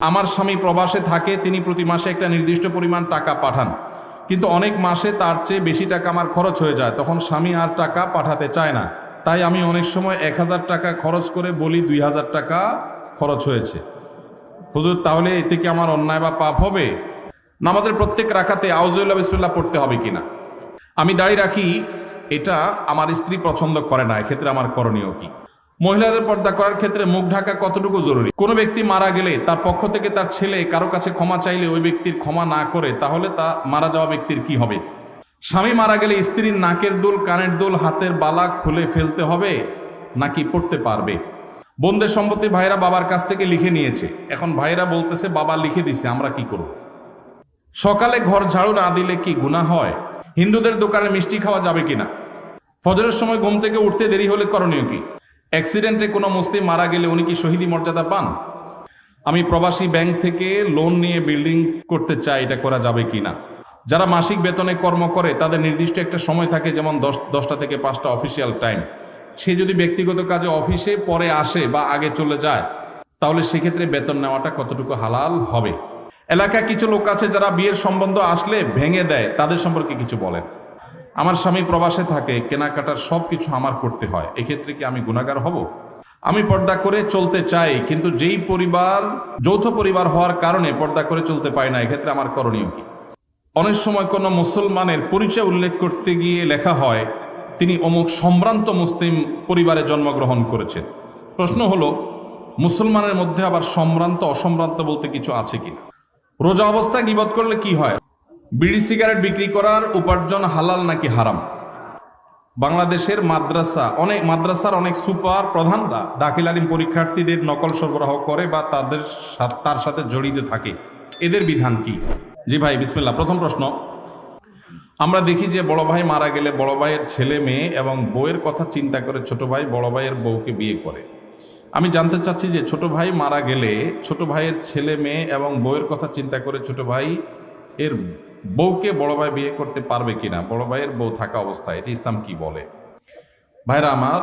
আমার স্বামী প্রবাসে থাকে, তিনি প্রতি মাসে একটা নির্দিষ্ট পরিমাণ টাকা পাঠান। কিন্তু অনেক মাসে তার চেয়ে বেশি টাকা আমার খরচ হয়ে যায়। তখন স্বামী আর টাকা পাঠাতে চায় না। তাই আমি অনেক সময় এক হাজার টাকা খরচ করে বলি, দুই হাজার টাকা খরচ হয়েছে। হুজুর, তাহলে এতে কি আমার অন্যায় বা পাপ হবে? নামাজের প্রত্যেক রাখাতে আউজুল্লাহ বিসমিল্লাহ পড়তে হবে কিনা আমি দাঁড়িয়ে রাখি, এটা আমার স্ত্রী পছন্দ করে না, এক্ষেত্রে আমার করণীয় কি? মহিলাদের পর্দা করার ক্ষেত্রে মুখ ঢাকা কতটুকু জরুরি? কোনো ব্যক্তি মারা গেলে তার পক্ষ থেকে তার ছেলে কারও কাছে ক্ষমা চাইলে ওই ব্যক্তির ক্ষমা না করে, তাহলে তা মারা যাওয়া ব্যক্তির কি হবে? স্বামী মারা গেলে স্ত্রীর নাকের দুল, কানের দুল, হাতের বালা খুলে ফেলতে হবে নাকি পড়তে পারবে? বোনদের সম্পত্তি ভাইরা বাবার কাছ থেকে লিখে নিয়েছে। এখন ভাইরা বলতেছে, বাবা লিখে দিছে, আমরা কি করব? সকালে ঘর ঝাড়ু না দিলে কি গুনাহ হয়? হিন্দুদের দোকানে মিষ্টি খাওয়া যাবে কিনা? ফজরের সময় ঘুম থেকে উঠতে দেরি হলে করণীয় কি? অ্যাক্সিডেন্টে কোনো মুসলিম মারা গেলে উনি কি শহীদি মর্যাদা পান? আমি প্রবাসী ব্যাংক থেকে লোন নিয়ে বিল্ডিং করতে চাই, এটা করা যাবে কিনা? যারা মাসিক বেতনে কর্ম করে, তাদের নির্দিষ্ট একটা সময় থাকে, যেমন দশ, দশটা থেকে পাঁচটা অফিসিয়াল টাইম সে যদি ব্যক্তিগত কাজে অফিসে পরে আসে বা আগে চলে যায়, তাহলে সেক্ষেত্রে বেতন নেওয়াটা কতটুকু হালাল হবে? এলাকায় কিছু লোক আছে যারা বিয়ের সম্বন্ধ আসলে ভেঙে দেয়, তাদের সম্পর্কে কিছু বলেন। আমার স্বামী প্রবাসে থাকে, কেনাকাটার সব কিছু আমার করতে হয়। এক্ষেত্রে কি আমি গুণাগার হব? আমি পর্দা করে চলতে চাই, কিন্তু যেই পরিবার, যৌথ পরিবার হওয়ার কারণে পর্দা করে চলতে পারি না, এক্ষেত্রে আমার করণীয় কি? অনেক সময় কোনো মুসলমানের পরিচয় উল্লেখ করতে গিয়ে লেখা হয়, তিনি অমুক সম্ভ্রান্ত মুসলিম পরিবারে জন্মগ্রহণ করেছেন। প্রশ্ন হলো, মুসলমানের মধ্যে আবার সম্ভ্রান্ত, অসম্ভ্রান্ত বলতে কিছু আছে কিনা? রোজা অবস্থা গিবত করলে কি হয়? বিড়ি সিগারেট বিক্রি করার উপার্জন হালাল নাকি হারাম? বাংলাদেশের মাদ্রাসা, অনেক মাদ্রাসার অনেক সুপার প্রধানরা দাখিল আলিম পরীক্ষার্থীদের নকল সরবরাহ করে বা তাদের তার সাথে জড়িত থাকে। এদের বিধান কি? জি ভাই, বিসমিল্লাহ। প্রথম প্রশ্ন। আমরা দেখি যে বড় ভাই মারা গেলে বড় ভাইয়ের ছেলে মেয়ে এবং বউয়ের কথা চিন্তা করে ছোট ভাই বড় ভাইয়ের বউকে বিয়ে করে। আমি জানতে চাচ্ছি যে ছোট ভাই মারা গেলে ছোট ভাইয়ের ছেলে মেয়ে এবং বউয়ের কথা চিন্তা করে ছোট ভাই এর বউকে বড় ভাই বিয়ে করতে পারবে কিনা, বড় ভাইয়ের বউ থাকা অবস্থায়, এটি ইসলাম কি বলে? ভাইরা আমার,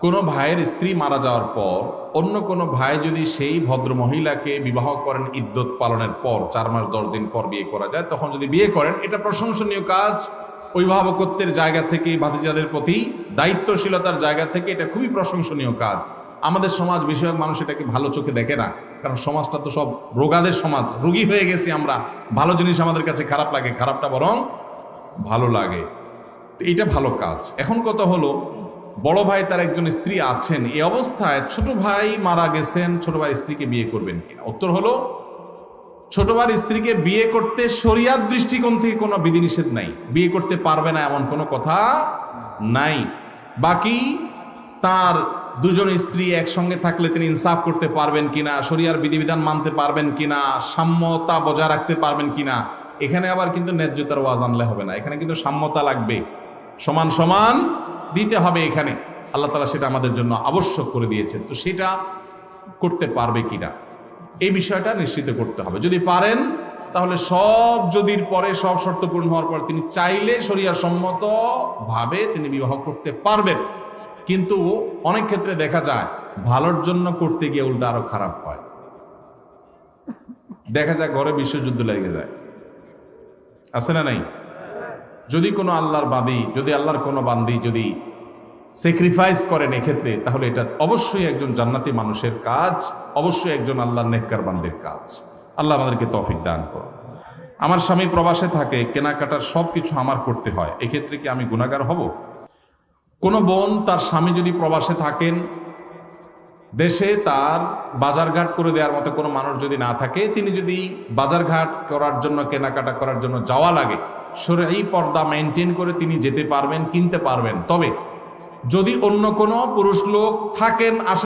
কোনো ভাইয়ের স্ত্রী মারা যাওয়ার পর, অন্য কোনো ভাই যদি সেই ভদ্র মহিলাকে বিবাহ করেন ইদ্যত পালনের পর, চার মাস দশ দিন পর বিয়ে করা যায়, তখন যদি বিয়ে করেন, এটা প্রশংসনীয় কাজ। অভিভাবকত্বের জায়গা থেকে, ভাতিজাদের প্রতি দায়িত্বশীলতার জায়গা থেকে এটা খুবই প্রশংসনীয় কাজ। আমাদের সমাজ বেশিরভাগ মানুষ এটাকে ভালো চোখে দেখে না। কারণ সমাজটা তো সব রোগাদের সমাজ। রোগী হয়ে গেছি আমরা। ভালো জিনিস আমাদের কাছে খারাপ লাগে। খারাপটা বরং ভালো লাগে। তো এইটা ভালো কাজ। এখন কথা হলো, বড় ভাই তার একজন স্ত্রী আছেন। এই অবস্থায় ছোট ভাই মারা গেছেন, ছোট ভাই স্ত্রীকে বিয়ে করবেন কিনা? উত্তর হলো, ছোট ভাইয়ের স্ত্রীকে বিয়ে করতে শরিয়াত দৃষ্টিকোণ থেকে কোনো বিধিনিষেধ নাই। বিয়ে করতে পারবে না এমন কোনো কথা নাই। বাকি তার দুজন স্ত্রী একসঙ্গে থাকলে তিনি ইনসাফ করতে পারবেন কিনা, শরিয়ার বিধিবিধান মানতে পারবেন কিনা, সাম্যতা বজায় রাখতে পারবেন কিনা, এখানে আবার কিন্তু ন্যায্যতার ওয়াজ আনলে হবে না। এখানে কিন্তু সাম্যতা লাগবে। সমান সমান দিতে হবে এখানে। আল্লাহ তালা সেটা আমাদের জন্য আবশ্যক করে দিয়েছেন। তো সেটা করতে পারবে কিনা? এই বিষয়টা নিশ্চিত করতে হবে। যদি পারেন, তাহলে সব যদির পরে, সব শর্ত পূর্ণ হওয়ার পর তিনি চাইলে শরিয়া সম্মত ভাবে তিনি বিবাহ করতে পারবেন। কিন্তু অনেক ক্ষেত্রে দেখা যায়, ভালোর জন্য করতে গিয়ে উল্টা আরও খারাপ হয়। দেখা যায় ঘরে বিশ্বযুদ্ধ লেগে যায়। আছে না নাই? যদি কোনো আল্লাহর বাদী যদি আল্লাহর কোনো বান্দি যদি স্যাক্রিফাইস করেন এক্ষেত্রে, তাহলে এটা অবশ্যই একজন জান্নাতি মানুষের কাজ, অবশ্যই একজন আল্লাহর নেককার বান্দির কাজ। আল্লাহ আমাদেরকে তৌফিক দান করো আমার স্বামী প্রবাসে থাকে, কেনাকাটার সব কিছু আমার করতে হয়। এক্ষেত্রে কি আমি গুণাগার হব? কোনো বোন তার স্বামী যদি প্রবাসে থাকেন, দেশে তার বাজারঘাট করে দেওয়ার মতো কোনো মানুষ যদি না থাকে, তিনি যদি বাজারঘাট করার জন্য, কেনাকাটা করার জন্য যাওয়া লাগে সরে এই পর্দা মেনটেন করে তিনি যেতে পারবেন, কিনতে পারবেন। তবে যদি অন্য কোনো পুরুষ লোক থাকেন